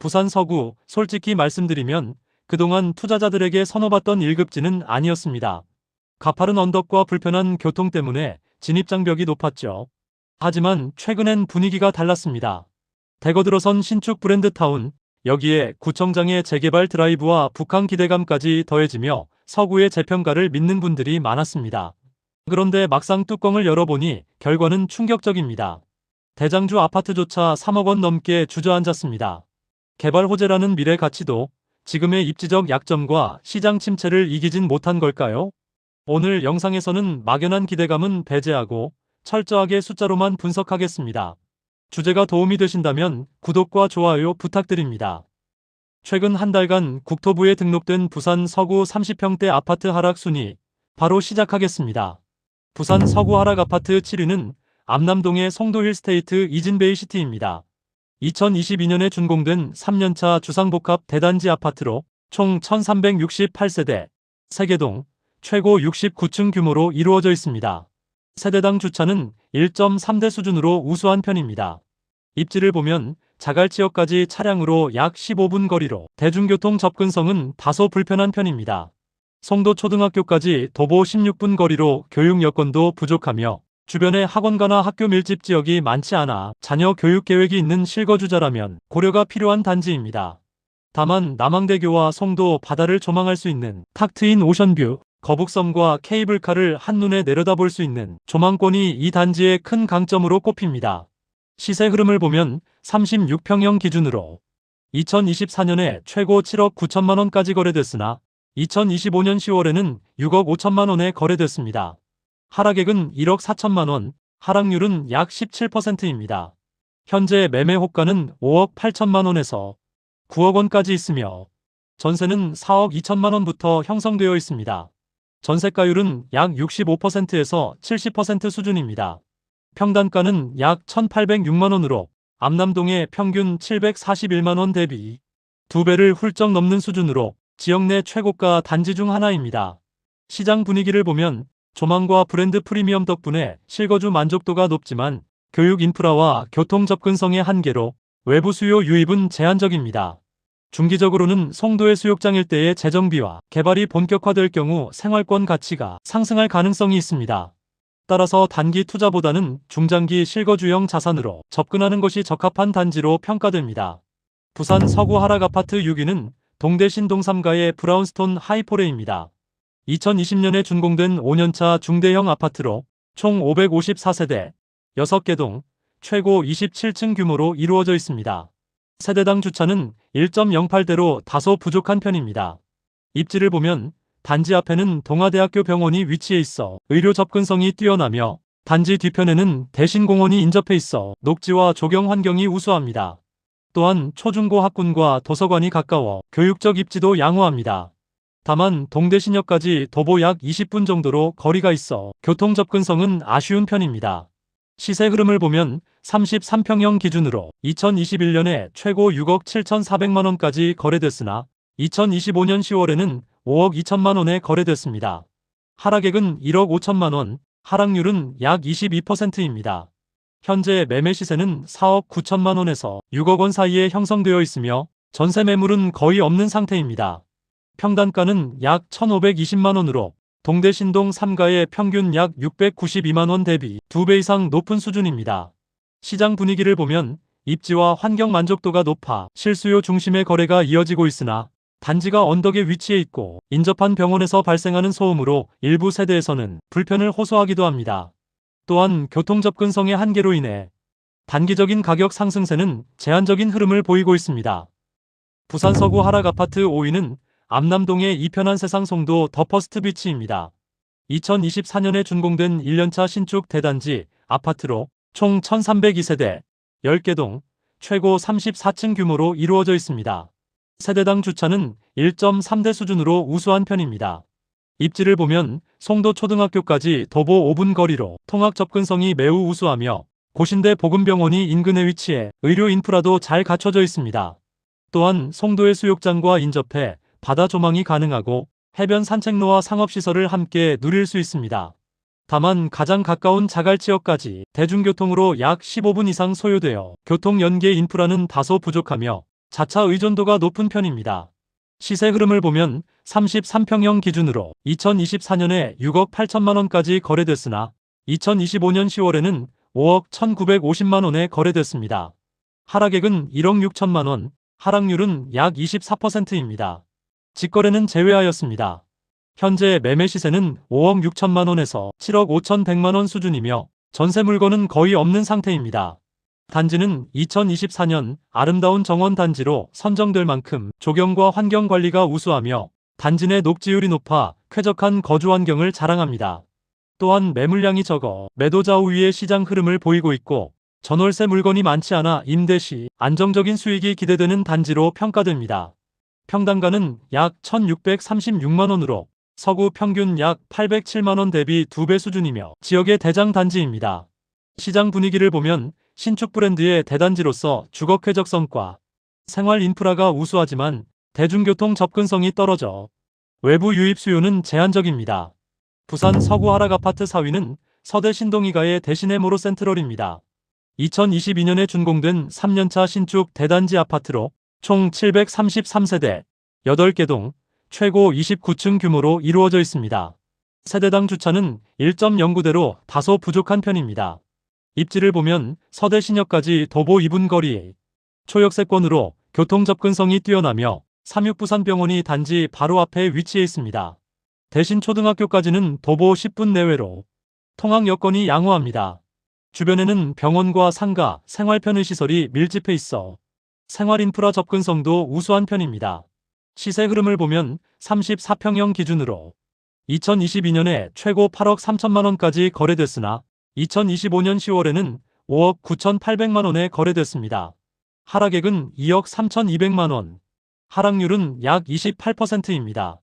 부산 서구, 솔직히 말씀드리면 그동안 투자자들에게 선호받던 1급지는 아니었습니다. 가파른 언덕과 불편한 교통 때문에 진입장벽이 높았죠. 하지만 최근엔 분위기가 달랐습니다. 대거 들어선 신축 브랜드타운, 여기에 구청장의 재개발 드라이브와 북한 기대감까지 더해지며 서구의 재평가를 믿는 분들이 많았습니다. 그런데 막상 뚜껑을 열어보니 결과는 충격적입니다. 대장주 아파트조차 3억 원 넘게 주저앉았습니다. 개발 호재라는 미래 가치도 지금의 입지적 약점과 시장 침체를 이기진 못한 걸까요? 오늘 영상에서는 막연한 기대감은 배제하고 철저하게 숫자로만 분석하겠습니다. 주제가 도움이 되신다면 구독과 좋아요 부탁드립니다. 최근 한 달간 국토부에 등록된 부산 서구 30평대 아파트 하락 순위 바로 시작하겠습니다. 부산 서구 하락 아파트 7위는 암남동의 송도 힐 스테이트 이진베이 시티입니다. 2022년에 준공된 3년차 주상복합 대단지 아파트로 총 1368세대, 세계동, 최고 69층 규모로 이루어져 있습니다. 세대당 주차는 1.3대 수준으로 우수한 편입니다. 입지를 보면 자갈지역까지 차량으로 약 15분 거리로 대중교통 접근성은 다소 불편한 편입니다. 송도 초등학교까지 도보 16분 거리로 교육 여건도 부족하며 주변에 학원가나 학교 밀집 지역이 많지 않아 자녀 교육 계획이 있는 실거주자라면 고려가 필요한 단지입니다. 다만 남항대교와 송도 바다를 조망할 수 있는 탁 트인 오션뷰, 거북섬과 케이블카를 한눈에 내려다볼 수 있는 조망권이 이 단지의 큰 강점으로 꼽힙니다. 시세 흐름을 보면 36평형 기준으로 2024년에 최고 7억 9천만 원까지 거래됐으나 2025년 10월에는 6억 5천만 원에 거래됐습니다. 하락액은 1억 4천만 원, 하락률은 약 17%입니다. 현재 매매 호가는 5억 8천만 원에서 9억 원까지 있으며 전세는 4억 2천만 원부터 형성되어 있습니다. 전세가율은 약 65%에서 70% 수준입니다. 평단가는 약 1,806만 원으로 암남동의 평균 741만 원 대비 두 배를 훌쩍 넘는 수준으로 지역 내 최고가 단지 중 하나입니다. 시장 분위기를 보면 조망과 브랜드 프리미엄 덕분에 실거주 만족도가 높지만 교육 인프라와 교통 접근성의 한계로 외부 수요 유입은 제한적입니다. 중기적으로는 송도의 수욕장 일대의 재정비와 개발이 본격화될 경우 생활권 가치가 상승할 가능성이 있습니다. 따라서 단기 투자보다는 중장기 실거주형 자산으로 접근하는 것이 적합한 단지로 평가됩니다. 부산 서구 하락 아파트 6위는 동대 신동 3가의 브라운스톤 하이포레입니다. 2020년에 준공된 5년차 중대형 아파트로 총 554세대, 6개 동, 최고 27층 규모로 이루어져 있습니다. 세대당 주차는 1.08대로 다소 부족한 편입니다. 입지를 보면 단지 앞에는 동아대학교 병원이 위치해 있어 의료 접근성이 뛰어나며 단지 뒤편에는 대신공원이 인접해 있어 녹지와 조경 환경이 우수합니다. 또한 초중고 학군과 도서관이 가까워 교육적 입지도 양호합니다. 다만 동대신역까지 도보 약 20분 정도로 거리가 있어 교통 접근성은 아쉬운 편입니다. 시세 흐름을 보면 33평형 기준으로 2021년에 최고 6억 7,400만 원까지 거래됐으나 2025년 10월에는 5억 2천만 원에 거래됐습니다. 하락액은 1억 5천만 원, 하락률은 약 22%입니다. 현재 매매 시세는 4억 9천만 원에서 6억 원 사이에 형성되어 있으며 전세 매물은 거의 없는 상태입니다. 평단가는 약 1,520만 원으로 동대 신동 3가의 평균 약 692만 원 대비 2배 이상 높은 수준입니다. 시장 분위기를 보면 입지와 환경 만족도가 높아 실수요 중심의 거래가 이어지고 있으나 단지가 언덕에 위치해 있고 인접한 병원에서 발생하는 소음으로 일부 세대에서는 불편을 호소하기도 합니다. 또한 교통 접근성의 한계로 인해 단기적인 가격 상승세는 제한적인 흐름을 보이고 있습니다. 부산 서구 하락 아파트 5위는 암남동의 이편한 세상 송도 더 퍼스트 비치입니다. 2024년에 준공된 1년차 신축 대단지 아파트로 총 1302세대, 10개 동, 최고 34층 규모로 이루어져 있습니다. 세대당 주차는 1.3대 수준으로 우수한 편입니다. 입지를 보면 송도 초등학교까지 도보 5분 거리로 통학 접근성이 매우 우수하며 고신대 보건병원이 인근에 위치해 의료 인프라도 잘 갖춰져 있습니다. 또한 송도의 수욕장과 인접해 바다 조망이 가능하고 해변 산책로와 상업시설을 함께 누릴 수 있습니다. 다만 가장 가까운 자갈 지역까지 대중교통으로 약 15분 이상 소요되어 교통 연계 인프라는 다소 부족하며 자차 의존도가 높은 편입니다. 시세 흐름을 보면 33평형 기준으로 2024년에 6억 8천만 원까지 거래됐으나 2025년 10월에는 5억 1,950만 원에 거래됐습니다. 하락액은 1억 6천만 원, 하락률은 약 24%입니다. 직거래는 제외하였습니다. 현재 매매 시세는 5억 6천만 원에서 7억 5천 100만 원 수준이며 전세 물건은 거의 없는 상태입니다. 단지는 2024년 아름다운 정원 단지로 선정될 만큼 조경과 환경 관리가 우수하며 단지 내 녹지율이 높아 쾌적한 거주 환경을 자랑합니다. 또한 매물량이 적어 매도 좌우 위의 시장 흐름을 보이고 있고 전월세 물건이 많지 않아 임대 시 안정적인 수익이 기대되는 단지로 평가됩니다. 평당가는 약 1,636만 원으로 서구 평균 약 807만 원 대비 2배 수준이며 지역의 대장 단지입니다. 시장 분위기를 보면 신축 브랜드의 대단지로서 주거 쾌적성과 생활 인프라가 우수하지만 대중교통 접근성이 떨어져 외부 유입 수요는 제한적입니다. 부산 서구 하락 아파트 4위는 서대 신동이가의 대신의 모로 센트럴입니다. 2022년에 준공된 3년차 신축 대단지 아파트로 총 733세대, 8개 동, 최고 29층 규모로 이루어져 있습니다. 세대당 주차는 1.09대로 다소 부족한 편입니다. 입지를 보면 서대 신역까지 도보 2분 거리에 초역세권으로 교통 접근성이 뛰어나며 삼육부산병원이 단지 바로 앞에 위치해 있습니다. 대신 초등학교까지는 도보 10분 내외로 통학 여건이 양호합니다. 주변에는 병원과 상가, 생활편의시설이 밀집해 있어 생활 인프라 접근성도 우수한 편입니다. 시세 흐름을 보면 34평형 기준으로 2022년에 최고 8억 3천만 원까지 거래됐으나 2025년 10월에는 5억 9천8백만 원에 거래됐습니다. 하락액은 2억 3천2백만 원, 하락률은 약 28%입니다.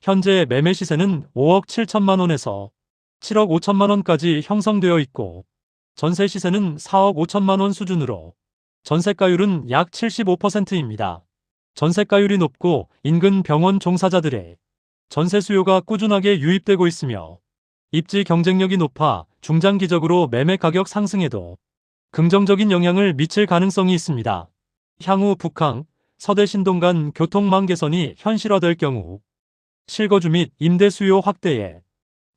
현재 매매 시세는 5억 7천만 원에서 7억 5천만 원까지 형성되어 있고 전세 시세는 4억 5천만 원 수준으로 전세가율은 약 75%입니다. 전세가율이 높고 인근 병원 종사자들의 전세 수요가 꾸준하게 유입되고 있으며 입지 경쟁력이 높아 중장기적으로 매매 가격 상승에도 긍정적인 영향을 미칠 가능성이 있습니다. 향후 북항, 서대 신동 간 교통망 개선이 현실화될 경우 실거주 및 임대 수요 확대에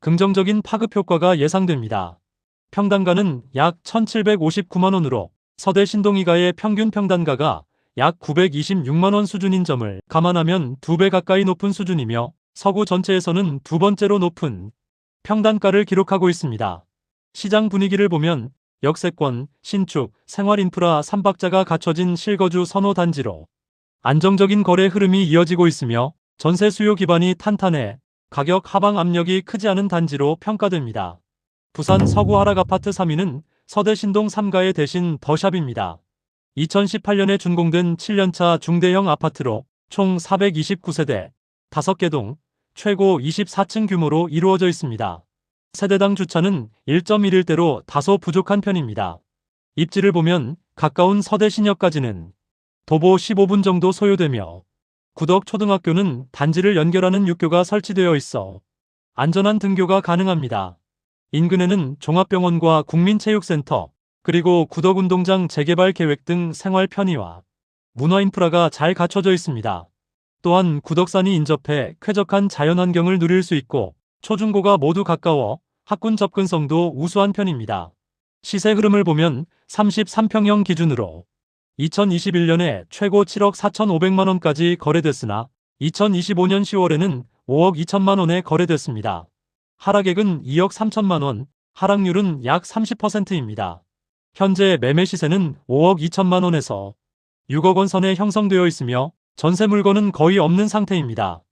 긍정적인 파급 효과가 예상됩니다. 평당가는 약 1,759만원으로 서대 신동이가의 평균 평단가가 약 926만원 수준인 점을 감안하면 2배 가까이 높은 수준이며 서구 전체에서는 두 번째로 높은 평단가를 기록하고 있습니다. 시장 분위기를 보면 역세권, 신축, 생활인프라 3박자가 갖춰진 실거주 선호 단지로 안정적인 거래 흐름이 이어지고 있으며 전세 수요 기반이 탄탄해 가격 하방 압력이 크지 않은 단지로 평가됩니다. 부산 서구 하락 아파트 3위는 서대 신동 3가의 대신 더샵입니다. 2018년에 준공된 7년차 중대형 아파트로 총 429세대, 5개 동, 최고 24층 규모로 이루어져 있습니다. 세대당 주차는 1.11대로 다소 부족한 편입니다. 입지를 보면 가까운 서대신역까지는 도보 15분 정도 소요되며 구덕 초등학교는 단지를 연결하는 육교가 설치되어 있어 안전한 등교가 가능합니다. 인근에는 종합병원과 국민체육센터, 그리고 구덕운동장 재개발 계획 등 생활 편의와 문화 인프라가 잘 갖춰져 있습니다. 또한 구덕산이 인접해 쾌적한 자연환경을 누릴 수 있고 초중고가 모두 가까워 학군 접근성도 우수한 편입니다. 시세 흐름을 보면 33평형 기준으로 2021년에 최고 7억 4천5백만 원까지 거래됐으나 2025년 10월에는 5억 2천만 원에 거래됐습니다. 하락액은 2억 3천만 원, 하락률은 약 30%입니다. 현재 매매 시세는 5억 2천만 원에서 6억 원 선에 형성되어 있으며 전세 물건은 거의 없는 상태입니다.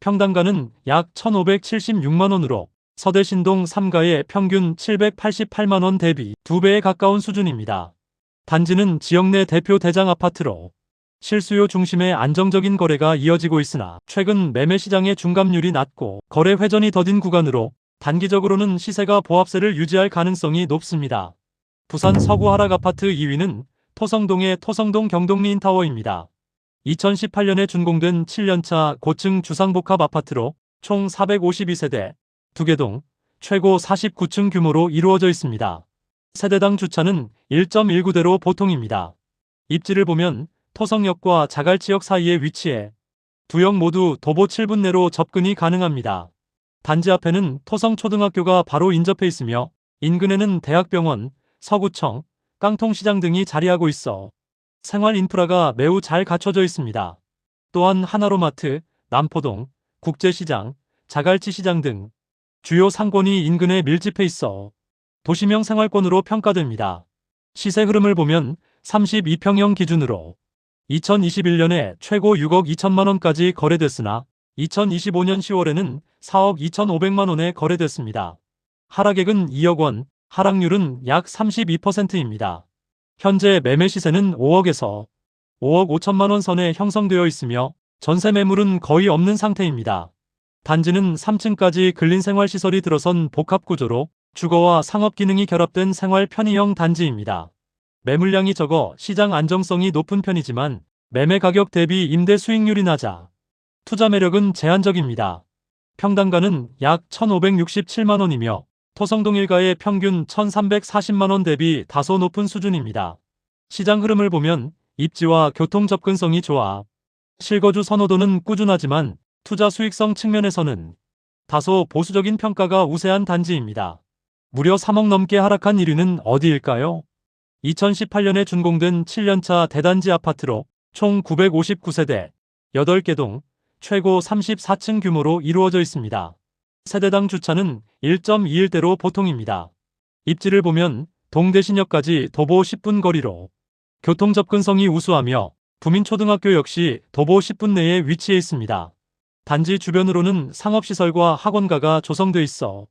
평당가는 약 1,576만 원으로 서대 신동 3가의 평균 788만 원 대비 2배에 가까운 수준입니다. 단지는 지역 내 대표 대장 아파트로 실수요 중심의 안정적인 거래가 이어지고 있으나 최근 매매 시장의 중감률이 낮고 거래 회전이 더딘 구간으로 단기적으로는 시세가 보합세를 유지할 가능성이 높습니다. 부산 서구 하락 아파트 2위는 토성동의 토성동 경동리인타워입니다. 2018년에 준공된 7년차 고층 주상복합 아파트로 총 452세대, 2개 동, 최고 49층 규모로 이루어져 있습니다. 세대당 주차는 1.19대로 보통입니다. 입지를 보면 토성역과 자갈치역 사이에 위치해 두 역 모두 도보 7분 내로 접근이 가능합니다. 단지 앞에는 토성초등학교가 바로 인접해 있으며 인근에는 대학병원, 서구청, 깡통시장 등이 자리하고 있어 생활 인프라가 매우 잘 갖춰져 있습니다. 또한 하나로마트, 남포동, 국제시장, 자갈치시장 등 주요 상권이 인근에 밀집해 있어 도시명 생활권으로 평가됩니다. 시세 흐름을 보면 32평형 기준으로 2021년에 최고 6억 2천만 원까지 거래됐으나 2025년 10월에는 4억 2,500만 원에 거래됐습니다. 하락액은 2억 원, 하락률은 약 32%입니다. 현재 매매 시세는 5억에서 5억 5천만 원 선에 형성되어 있으며 전세 매물은 거의 없는 상태입니다. 단지는 3층까지 근린생활시설이 들어선 복합구조로 주거와 상업 기능이 결합된 생활 편의형 단지입니다. 매물량이 적어 시장 안정성이 높은 편이지만 매매 가격 대비 임대 수익률이 낮아 투자 매력은 제한적입니다. 평당가는 약 1,567만 원이며 토성동 일가의 평균 1,340만 원 대비 다소 높은 수준입니다. 시장 흐름을 보면 입지와 교통 접근성이 좋아 실거주 선호도는 꾸준하지만 투자 수익성 측면에서는 다소 보수적인 평가가 우세한 단지입니다. 무려 3억 넘게 하락한 1위는 어디일까요? 2018년에 준공된 7년차 대단지 아파트로 총 959세대, 8개 동, 최고 34층 규모로 이루어져 있습니다. 세대당 주차는 1.21대로 보통입니다. 입지를 보면 동대신역까지 도보 10분 거리로 교통 접근성이 우수하며 부민초등학교 역시 도보 10분 내에 위치해 있습니다. 단지 주변으로는 상업시설과 학원가가 조성돼 있어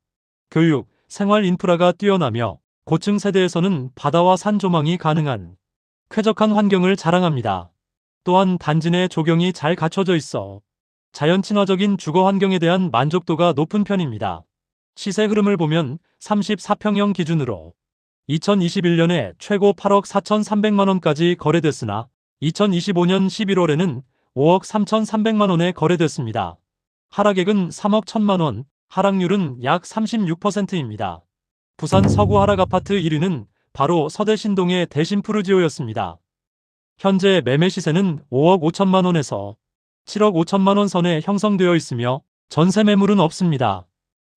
교육, 생활 인프라가 뛰어나며 고층 세대에서는 바다와 산 조망이 가능한 쾌적한 환경을 자랑합니다. 또한 단지 내 조경이 잘 갖춰져 있어 자연 친화적인 주거 환경에 대한 만족도가 높은 편입니다. 시세 흐름을 보면 34평형 기준으로 2021년에 최고 8억 4,300만 원까지 거래됐으나 2025년 11월에는 5억 3,300만 원에 거래됐습니다. 하락액은 3억 1천만 원, 하락률은 약 36%입니다. 부산 서구 하락 아파트 1위는 바로 서대신동의 대신푸르지오였습니다. 현재 매매 시세는 5억 5천만 원에서 7억 5천만 원 선에 형성되어 있으며 전세 매물은 없습니다.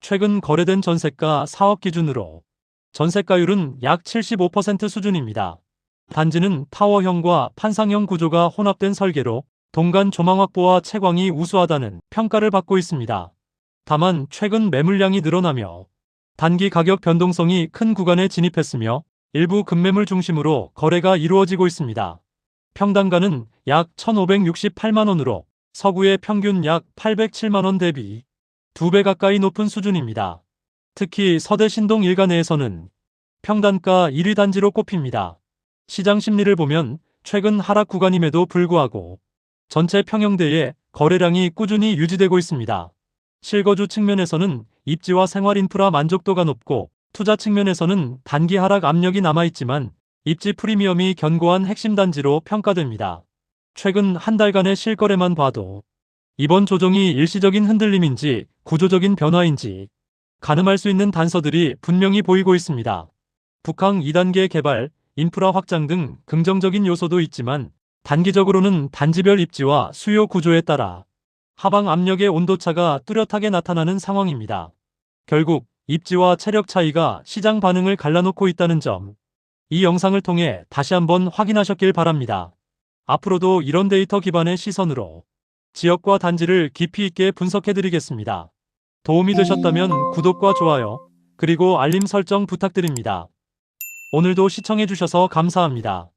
최근 거래된 전세가 4억 기준으로 전세가율은 약 75% 수준입니다. 단지는 타워형과 판상형 구조가 혼합된 설계로 동간 조망 확보와 채광이 우수하다는 평가를 받고 있습니다. 다만 최근 매물량이 늘어나며 단기 가격 변동성이 큰 구간에 진입했으며 일부 급매물 중심으로 거래가 이루어지고 있습니다. 평당가는 약 1,568만 원으로 서구의 평균 약 807만 원 대비 2배 가까이 높은 수준입니다. 특히 서대 신동 일가 내에서는 평단가 1위 단지로 꼽힙니다. 시장 심리를 보면 최근 하락 구간임에도 불구하고 전체 평형대에 거래량이 꾸준히 유지되고 있습니다. 실거주 측면에서는 입지와 생활 인프라 만족도가 높고 투자 측면에서는 단기 하락 압력이 남아있지만 입지 프리미엄이 견고한 핵심 단지로 평가됩니다. 최근 한 달간의 실거래만 봐도 이번 조정이 일시적인 흔들림인지 구조적인 변화인지 가늠할 수 있는 단서들이 분명히 보이고 있습니다. 북항 2단계 개발, 인프라 확장 등 긍정적인 요소도 있지만 단기적으로는 단지별 입지와 수요 구조에 따라 하방 압력의 온도차가 뚜렷하게 나타나는 상황입니다. 결국 입지와 체력 차이가 시장 반응을 갈라놓고 있다는 점. 이 영상을 통해 다시 한번 확인하셨길 바랍니다. 앞으로도 이런 데이터 기반의 시선으로 지역과 단지를 깊이 있게 분석해드리겠습니다. 도움이 되셨다면 구독과 좋아요, 그리고 알림 설정 부탁드립니다. 오늘도 시청해주셔서 감사합니다.